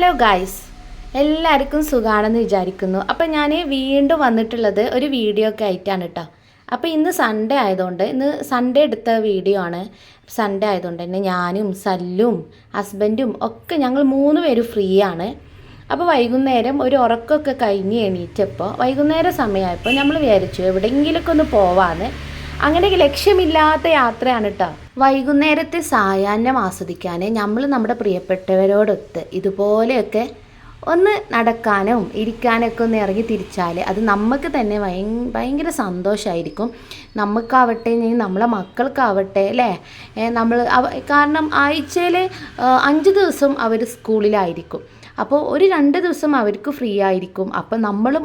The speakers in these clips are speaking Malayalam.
Hello guys. എല്ലാവർക്കും സുഖമാണെന്ന് വിചാരിക്കുന്നു. അപ്പം ഞാൻ വീണ്ടും വന്നിട്ടുള്ളത് ഒരു വീഡിയോ ഒക്കെ ആയിട്ടാണ് കേട്ടോ അപ്പോൾ ഇന്ന് സൺഡേ ആയതുകൊണ്ട് ഇന്ന് സൺഡേ എടുത്ത വീഡിയോ ആണ്. സൺഡേ ആയതുകൊണ്ട് തന്നെ ഞാനും സല്ലും ഹസ്ബൻഡും ഒക്കെ ഞങ്ങൾ മൂന്ന് പേര് ഫ്രീ ആണ്. അപ്പോൾ വൈകുന്നേരം ഒരു ഉറക്കമൊക്കെ കഴിഞ്ഞ് എണീറ്റപ്പോൾ വൈകുന്നേരം സമയമായപ്പോൾ നമ്മൾ വിചാരിച്ചു എവിടെയെങ്കിലുമൊക്കെ ഒന്ന് പോവാന്ന്. അങ്ങനെ ലക്ഷ്യമില്ലാത്ത യാത്രയാണ് കേട്ടോ വൈകുന്നേരത്തെ സായാഹ്നം ആസ്വദിക്കാൻ നമ്മൾ നമ്മുടെ പ്രിയപ്പെട്ടവരോടൊത്ത് ഇതുപോലെയൊക്കെ ഒന്ന് നടക്കാനും ഇരിക്കാനൊക്കെ ഒന്ന് ഇറങ്ങി തിരിച്ചാൽ അത് നമുക്ക് തന്നെ ഭയ ഭയങ്കര സന്തോഷമായിരിക്കും നമുക്കാവട്ടെ ഇനി നമ്മളെ മക്കൾക്കാവട്ടെ അല്ലേ? നമ്മൾ കാരണം ആഴ്ചയിൽ അഞ്ച് ദിവസം അവർ സ്കൂളിലായിരിക്കും. അപ്പോൾ ഒരു രണ്ട് ദിവസം അവർക്ക് ഫ്രീ ആയിരിക്കും. അപ്പോൾ നമ്മളും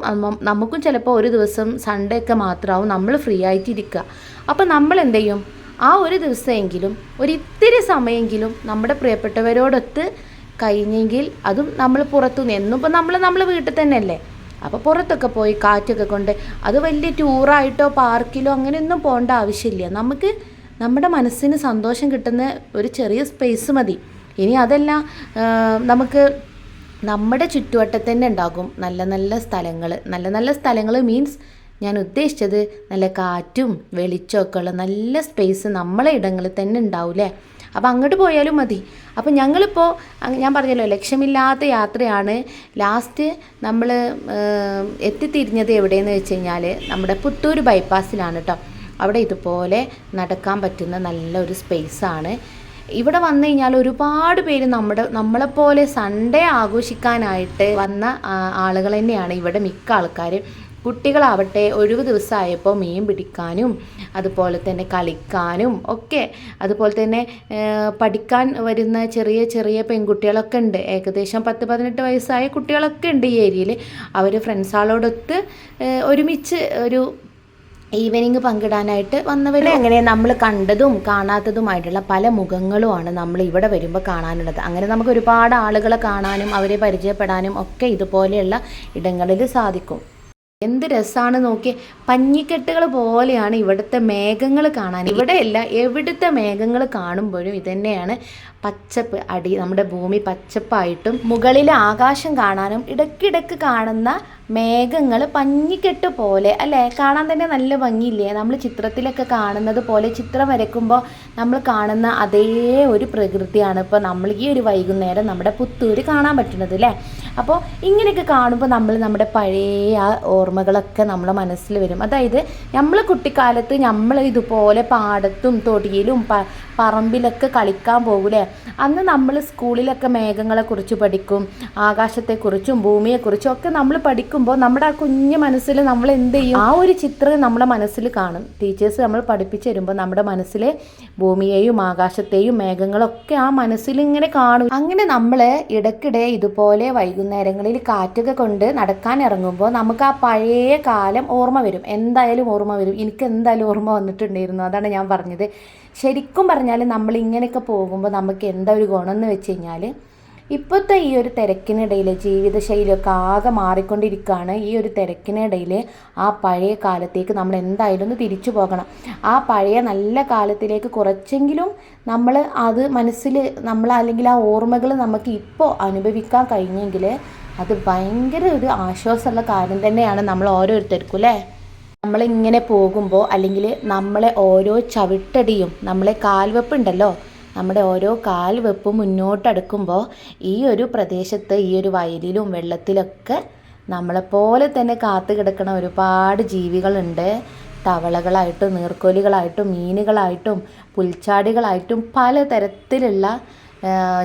നമുക്കും ചിലപ്പോൾ ഒരു ദിവസം സൺഡേ ഒക്കെ മാത്രമാവും നമ്മൾ ഫ്രീ ആയിട്ടിരിക്കുക. അപ്പോൾ നമ്മൾ എന്ത് ചെയ്യും? ആ ഒരു ദിവസമെങ്കിലും ഒരിത്തിരി സമയമെങ്കിലും നമ്മുടെ പ്രിയപ്പെട്ടവരോടൊത്ത് കഴിഞ്ഞെങ്കിൽ അതും നമ്മൾ പുറത്തുനിന്ന് എന്നും ഇപ്പം നമ്മൾ നമ്മൾ വീട്ടിൽ തന്നെ അല്ലേ അപ്പോൾ പുറത്തൊക്കെ പോയി കാറ്റൊക്കെ കൊണ്ട് അത് വലിയ ടൂറായിട്ടോ പാർക്കിലോ അങ്ങനെയൊന്നും പോകേണ്ട ആവശ്യമില്ല. നമുക്ക് നമ്മുടെ മനസ്സിന് സന്തോഷം കിട്ടുന്ന ഒരു ചെറിയ സ്പേസ് മതി. ഇനി അതല്ല നമുക്ക് നമ്മുടെ ചുറ്റുവട്ടത്ത് തന്നെ ഉണ്ടാകും നല്ല നല്ല സ്ഥലങ്ങൾ. നല്ല നല്ല സ്ഥലങ്ങൾ മീൻസ് ഞാൻ ഉദ്ദേശിച്ചത് നല്ല കാറ്റും വെളിച്ചമൊക്കെ ഉള്ള നല്ല സ്പേസ് നമ്മളെ ഇടങ്ങളിൽ തന്നെ ഉണ്ടാവില്ലേ അപ്പോൾ അങ്ങോട്ട് പോയാലും മതി. അപ്പോൾ ഞങ്ങളിപ്പോൾ ഞാൻ പറഞ്ഞല്ലോ ലക്ഷ്യമില്ലാത്ത യാത്രയാണ്. ലാസ്റ്റ് നമ്മൾ എത്തിത്തിരിഞ്ഞത് എവിടെയെന്ന് വെച്ച് കഴിഞ്ഞാൽ നമ്മുടെ പുത്തൂർ ബൈപ്പാസിലാണ് കേട്ടോ അവിടെ ഇതുപോലെ നടക്കാൻ പറ്റുന്ന നല്ലൊരു സ്പേസാണ് ഇവിടെ വന്നു കഴിഞ്ഞാൽ ഒരുപാട് പേര് നമ്മുടെ നമ്മളെപ്പോലെ സൺഡേ ആഘോഷിക്കാനായിട്ട് വന്ന ആളുകൾ തന്നെയാണ് ഇവിടെ മിക്ക ആൾക്കാർ കുട്ടികളാവട്ടെ ഒഴിവ് ദിവസമായപ്പോൾ മീൻ പിടിക്കാനും അതുപോലെ തന്നെ കളിക്കാനും ഒക്കെ അതുപോലെ തന്നെ പഠിക്കാൻ വരുന്ന ചെറിയ ചെറിയ പെൺകുട്ടികളൊക്കെ ഉണ്ട്. ഏകദേശം പത്ത് പതിനെട്ട് വയസ്സായ കുട്ടികളൊക്കെ ഉണ്ട് ഈ ഏരിയയിൽ. അവർ ഫ്രണ്ട്സാളോടൊത്ത് ഒരുമിച്ച് ഒരു ഈവനിങ് പങ്കിടാനായിട്ട് വന്നവരെ അങ്ങനെ നമ്മൾ കണ്ടതും കാണാത്തതുമായിട്ടുള്ള പല മുഖങ്ങളുമാണ് നമ്മൾ ഇവിടെ വരുമ്പോൾ കാണാനുള്ളത്. അങ്ങനെ നമുക്ക് ഒരുപാട് ആളുകളെ കാണാനും അവരെ പരിചയപ്പെടാനും ഒക്കെ ഇതുപോലെയുള്ള ഇടങ്ങളിൽ സാധിക്കും. എന്ത് രസമാണ് നോക്കി പഞ്ഞിക്കെട്ടുകൾ പോലെയാണ് ഇവിടുത്തെ മേഘങ്ങൾ കാണാൻ. ഇവിടെയല്ല എവിടുത്തെ മേഘങ്ങൾ കാണുമ്പോഴും ഇതന്നെയാണ് പച്ചപ്പ് അടി നമ്മുടെ ഭൂമി പച്ചപ്പായിട്ടും മുകളിലെ ആകാശം കാണാനും ഇടയ്ക്കിടയ്ക്ക് കാണുന്ന മേഘങ്ങൾ പഞ്ഞിക്കെട്ട് പോലെ അല്ലേ? കാണാൻ തന്നെ നല്ല ഭംഗിയില്ലേ? നമ്മൾ ചിത്രത്തിലൊക്കെ കാണുന്നത് പോലെ ചിത്രം വരയ്ക്കുമ്പോൾ നമ്മൾ കാണുന്ന അതേ ഒരു പ്രകൃതിയാണ് ഇപ്പോൾ നമ്മൾ ഈ ഒരു വൈകുന്നേരം നമ്മുടെ പുത്തൂര് കാണാൻ പറ്റുന്നത് അല്ലേ? അപ്പോൾ ഇങ്ങനെയൊക്കെ കാണുമ്പോൾ നമ്മൾ നമ്മുടെ പഴയ ആ ഓർമ്മകളൊക്കെ നമ്മളെ മനസ്സിൽ വരും. അതായത് നമ്മൾ കുട്ടിക്കാലത്ത് നമ്മൾ ഇതുപോലെ പാടത്തും തൊടിയിലും പറമ്പിലൊക്കെ കളിക്കാൻ പോകൂലേ? അന്ന് നമ്മൾ സ്കൂളിലൊക്കെ മേഘങ്ങളെക്കുറിച്ച് പഠിക്കും ആകാശത്തെക്കുറിച്ചും ഭൂമിയെക്കുറിച്ചും ഒക്കെ നമ്മൾ പഠിക്കുമ്പോൾ നമ്മുടെ ആ കുഞ്ഞു മനസ്സിൽ നമ്മൾ എന്ത് ചെയ്യും? ആ ഒരു ചിത്രം നമ്മുടെ മനസ്സിൽ കാണും. ടീച്ചേഴ്സ് നമ്മൾ പഠിപ്പിച്ചു തരുമ്പോൾ നമ്മുടെ മനസ്സിലെ ഭൂമിയെയും ആകാശത്തെയും മേഘങ്ങളൊക്കെ ആ മനസ്സിൽ ഇങ്ങനെ കാണും. അങ്ങനെ നമ്മൾ ഇടയ്ക്കിടെ ഇതുപോലെ വൈകുന്നേരങ്ങളിൽ കാറ്റൊക്കെ കൊണ്ട് നടക്കാൻ ഇറങ്ങുമ്പോൾ നമുക്ക് ആ പഴയ കാലം ഓർമ്മ വരും. എന്തായാലും ഓർമ്മ വരും. എനിക്ക് എന്തായാലും ഓർമ്മ വന്നിട്ടുണ്ടായിരുന്നു. അതാണ് ഞാൻ പറഞ്ഞത്. ശരിക്കും പറഞ്ഞാൽ നമ്മൾ ഇങ്ങനെയൊക്കെ പോകുമ്പോൾ നമുക്ക് എന്താ ഒരു ഗുണമെന്ന് വെച്ച് കഴിഞ്ഞാൽ ഇപ്പോഴത്തെ ഈ ഒരു തിരക്കിനിടയിൽ ജീവിതശൈലിയൊക്കെ ആകെ മാറിക്കൊണ്ടിരിക്കുകയാണ്. ഈ ഒരു തിരക്കിനിടയിൽ ആ പഴയ കാലത്തേക്ക് നമ്മൾ എന്തായാലും ഒന്ന് തിരിച്ചു പോകണം. ആ പഴയ നല്ല കാലത്തിലേക്ക് കുറച്ചെങ്കിലും നമ്മൾ അത് മനസ്സിൽ നമ്മൾ അല്ലെങ്കിൽ ആ ഓർമ്മകൾ നമുക്ക് ഇപ്പോൾ അനുഭവിക്കാൻ കഴിഞ്ഞെങ്കിൽ അത് ഭയങ്കര ഒരു ആശ്വാസമുള്ള കാര്യം തന്നെയാണ് നമ്മൾ ഓരോരുത്തർക്കും അല്ലേ? നമ്മളിങ്ങനെ പോകുമ്പോൾ അല്ലെങ്കിൽ നമ്മളെ ഓരോ ചവിട്ടടിയും നമ്മളെ കാൽവെപ്പ് ഉണ്ടല്ലോ നമ്മുടെ ഓരോ കാൽ വെപ്പ് മുന്നോട്ടടുക്കുമ്പോൾ ഈ ഒരു പ്രദേശത്ത് ഈ ഒരു വയലിലും വെള്ളത്തിലൊക്കെ നമ്മളെപ്പോലെ തന്നെ കാത്തു കിടക്കുന്ന ഒരുപാട് ജീവികളുണ്ട്. തവളകളായിട്ടും നീർക്കോലികളായിട്ടും മീനുകളായിട്ടും പുൽച്ചാടികളായിട്ടും പലതരത്തിലുള്ള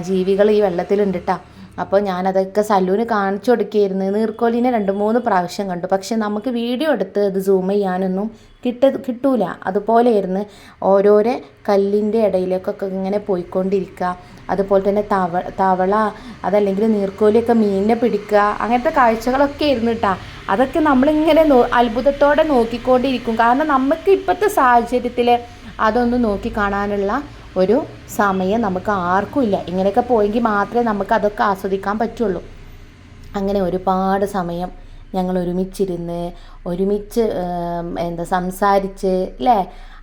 ജീവികൾ ഈ വെള്ളത്തിലുണ്ട് കേട്ടോ അപ്പോൾ ഞാനതൊക്കെ സല്ലൂന് കാണിച്ചു കൊടുക്കുകയായിരുന്നു നീർക്കോലിനെ രണ്ട് മൂന്ന് പ്രാവശ്യം കണ്ടു. പക്ഷെ നമുക്ക് വീഡിയോ എടുത്ത് അത് സൂം ചെയ്യാനൊന്നും കിട്ട കിട്ടൂല. അതുപോലെയായിരുന്നു ഓരോരോ കല്ലിന്റെ ഇടയിലേക്കൊക്കെ ഇങ്ങനെ പോയിക്കൊണ്ടിരിക്കുക. അതുപോലെ തന്നെ തവ തവള അതല്ലെങ്കിൽ നീർക്കോലിയൊക്കെ മീനിനെ പിടിക്കുക അങ്ങനത്തെ കാഴ്ചകളൊക്കെ ആയിരുന്നു കേട്ടോ അതൊക്കെ നമ്മളിങ്ങനെ നോ അത്ഭുതത്തോടെ നോക്കിക്കൊണ്ടിരിക്കും. കാരണം നമുക്ക് ഇപ്പോഴത്തെ സാഹചര്യത്തിൽ അതൊന്നും നോക്കി കാണാനുള്ള ഒരു സമയം നമുക്ക് ആർക്കും ഇല്ല. ഇങ്ങനെയൊക്കെ പോയെങ്കിൽ മാത്രമേ നമുക്ക് അതൊക്കെ ആസ്വദിക്കാൻ പറ്റുള്ളൂ. അങ്ങനെ ഒരുപാട് സമയം ഞങ്ങൾ ഒരുമിച്ചിരുന്ന് ഒരുമിച്ച് എന്താ സംസാരിച്ച് അല്ലേ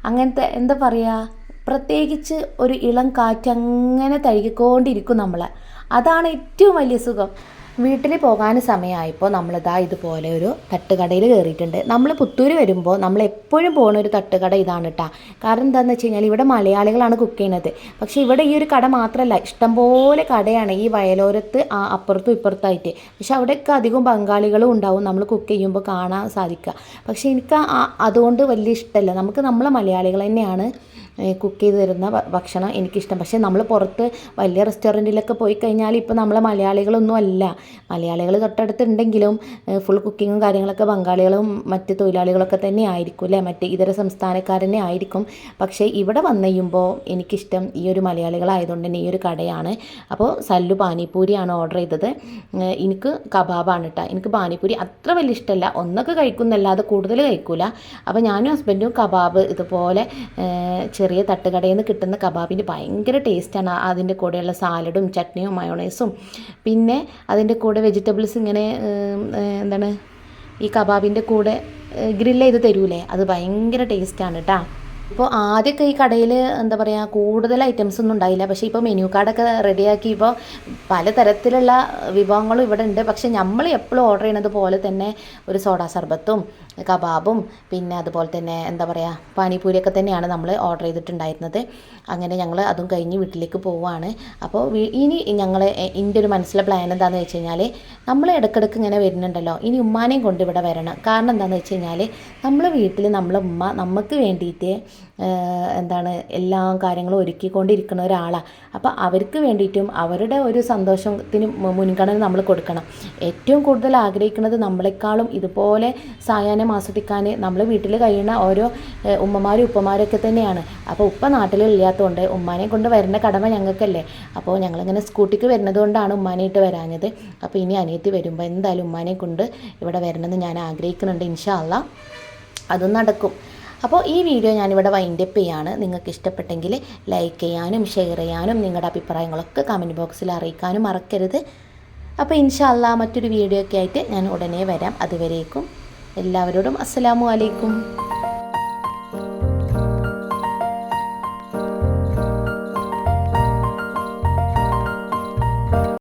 അങ്ങനത്തെ എന്താ പറയുക പ്രത്യേകിച്ച് ഒരു ഇളം കാറ്റ് അങ്ങനെ തഴുകിക്കൊണ്ടിരിക്കും നമ്മളെ. അതാണ് ഏറ്റവും വലിയ സുഖം. വീട്ടിൽ പോകാൻ സമയമായപ്പോൾ നമ്മളിതാ ഇതുപോലെ ഒരു തട്ടുകടയിൽ കയറിയിട്ടുണ്ട്. നമ്മൾ പുത്തൂർ വരുമ്പോൾ നമ്മൾ എപ്പോഴും പോകുന്ന ഒരു തട്ടുകട ഇതാണ് കേട്ടോ കാരണം എന്താണെന്ന് വെച്ച് കഴിഞ്ഞാൽ ഇവിടെ മലയാളികളാണ് കുക്ക് ചെയ്യുന്നത്. പക്ഷേ ഇവിടെ ഈ ഒരു കട മാത്രമല്ല ഇഷ്ടംപോലെ കടയാണ് ഈ വയലോരത്ത് ആ അപ്പുറത്തും ഇപ്പുറത്തായിട്ട്. പക്ഷെ അവിടെയൊക്കെ അധികം ബംഗാളികളും ഉണ്ടാവും നമ്മൾ കുക്ക് ചെയ്യുമ്പോൾ കാണാൻ സാധിക്കുക പക്ഷേ എനിക്ക് അതുകൊണ്ട് വലിയ ഇഷ്ടമല്ല നമുക്ക് നമ്മളെ മലയാളികൾ തന്നെയാണ് കുക്ക് ചെയ്ത് തരുന്ന ഭക്ഷണം എനിക്കിഷ്ടം. പക്ഷേ നമ്മൾ പുറത്ത് വലിയ റെസ്റ്റോറന്റിലൊക്കെ പോയി കഴിഞ്ഞാൽ ഇപ്പോൾ നമ്മളെ മലയാളികളൊന്നും അല്ല. മലയാളികൾ തൊട്ടടുത്തുണ്ടെങ്കിലും ഫുൾ കുക്കിങ്ങും കാര്യങ്ങളൊക്കെ ബംഗാളികളും മറ്റ് തൊഴിലാളികളൊക്കെ തന്നെ ആയിരിക്കും അല്ലേ? മറ്റ് ഇതര സംസ്ഥാനക്കാരനെ ആയിരിക്കും. പക്ഷേ ഇവിടെ വന്നു കഴിയുമ്പോൾ എനിക്കിഷ്ടം ഈ ഒരു മലയാളികളായതുകൊണ്ട് തന്നെ ഈ ഒരു കടയാണ്. അപ്പോൾ സല്ലു പാനിപ്പൂരിയാണ് ഓർഡർ ചെയ്തത്. എനിക്ക് കബാബാണ് കേട്ടോ എനിക്ക് പാനിപ്പൂരി അത്ര വലിയ ഇഷ്ടമല്ല ഒന്നൊക്കെ കഴിക്കുന്നല്ലാതെ കൂടുതൽ കഴിക്കില്ല അപ്പോൾ ഞാനും ഹസ്ബൻഡും കബാബ് ഇതുപോലെ ഏഹ് ചെറിയ തട്ടുകടയിൽ നിന്ന് കിട്ടുന്ന കബാബിന് ഭയങ്കര ടേസ്റ്റാണ്. അതിന്റെ കൂടെയുള്ള സാലഡും ചട്നിയും മയോണൈസും. പിന്നെ അതിന്റെ കൂടെ വെജിറ്റബിൾസ് ഇങ്ങനെ എന്താണ് ഈ കബാബിന്റെ കൂടെ ഗ്രില്ല് ചെയ്ത് തരൂലേ? അത് ഭയങ്കര ടേസ്റ്റാണ് കേട്ടോ ഇപ്പോൾ ആദ്യമൊക്കെ ഈ കടയിൽ എന്താ പറയുക കൂടുതൽ ഐറ്റംസ് ഒന്നും ഉണ്ടായില്ല. പക്ഷേ ഇപ്പോൾ മെനു കാർഡൊക്കെ റെഡിയാക്കി ഇപ്പോൾ പലതരത്തിലുള്ള വിഭവങ്ങളും ഇവിടെ ഉണ്ട്. പക്ഷേ നമ്മൾ എപ്പോഴും ഓർഡർ ചെയ്യണത് പോലെ തന്നെ ഒരു സോഡ സർബത്തും കബാബും പിന്നെ അതുപോലെ തന്നെ എന്താ പറയുക പാനിപൂരിയൊക്കെ തന്നെയാണ് നമ്മൾ ഓർഡർ ചെയ്തിട്ടുണ്ടായിരുന്നത്. അങ്ങനെ ഞങ്ങൾ അതും കഴിഞ്ഞ് വീട്ടിലേക്ക് പോവുകയാണ്. അപ്പോൾ ഇനി ഞങ്ങൾ എന്റെ ഒരു മനസ്സിലെ പ്ലാൻ എന്താണെന്ന് വെച്ച് കഴിഞ്ഞാൽ നമ്മൾ ഇടയ്ക്കിടയ്ക്ക് ഇങ്ങനെ വരുന്നുണ്ടല്ലോ. ഇനി ഉമ്മാനെയും കൊണ്ട് ഇവിടെ വരണം. കാരണം എന്താണെന്ന് വെച്ച് കഴിഞ്ഞാൽ നമ്മൾ വീട്ടിൽ നമ്മളെ ഉമ്മ നമുക്ക് വേണ്ടിയിട്ട് എന്താണ് എല്ലാ കാര്യങ്ങളും ഒരുക്കിക്കൊണ്ടിരിക്കുന്ന ഒരാളാണ് അപ്പോൾ അവർക്ക് വേണ്ടിയിട്ടും അവരുടെ ഒരു സന്തോഷത്തിന് മുൻഗണന നമ്മൾ കൊടുക്കണം. ഏറ്റവും കൂടുതൽ ആഗ്രഹിക്കുന്നത് നമ്മളെക്കാളും ഇതുപോലെ സായാഹ്നം ആസ്വദിക്കാൻ നമ്മൾ വീട്ടിൽ കഴിയുന്ന ഓരോ ഉമ്മമാരും ഉപ്പമാരൊക്കെ തന്നെയാണ്. അപ്പോൾ ഉപ്പ നാട്ടിലില്ലാത്തതുകൊണ്ട് ഉമ്മാനെ കൊണ്ട് വരുന്ന കടമ ഞങ്ങൾക്കല്ലേ. അപ്പോൾ ഞങ്ങളിങ്ങനെ സ്കൂട്ടിക്ക് വരുന്നത് കൊണ്ടാണ് ഉമ്മാനായിട്ട് വരാഞ്ഞത്. അപ്പോൾ ഇനി അനിയത്തി വരുമ്പോൾ എന്തായാലും ഉമ്മാനെ കൊണ്ട് ഇവിടെ വരണമെന്ന് ഞാൻ ആഗ്രഹിക്കുന്നുണ്ട്. ഇൻഷാല്ല അതും നടക്കും. അപ്പോൾ ഈ വീഡിയോ ഞാനിവിടെ വൈൻഡപ്പ് ചെയ്യാണ്. നിങ്ങൾക്ക് ഇഷ്ടപ്പെട്ടെങ്കിൽ ലൈക്ക് ചെയ്യാനും ഷെയർ ചെയ്യാനും നിങ്ങളുടെ അഭിപ്രായങ്ങളൊക്കെ കമന്റ് ബോക്സിൽ അറിയിക്കാനും മറക്കരുത്. അപ്പോൾ ഇൻഷാല്ല മറ്റൊരു വീഡിയോ ഒക്കെ ആയിട്ട് ഞാൻ ഉടനെ വരാം. അതുവരേക്കും എല്ലാവരോടും അസ്സലാമു അലൈക്കും.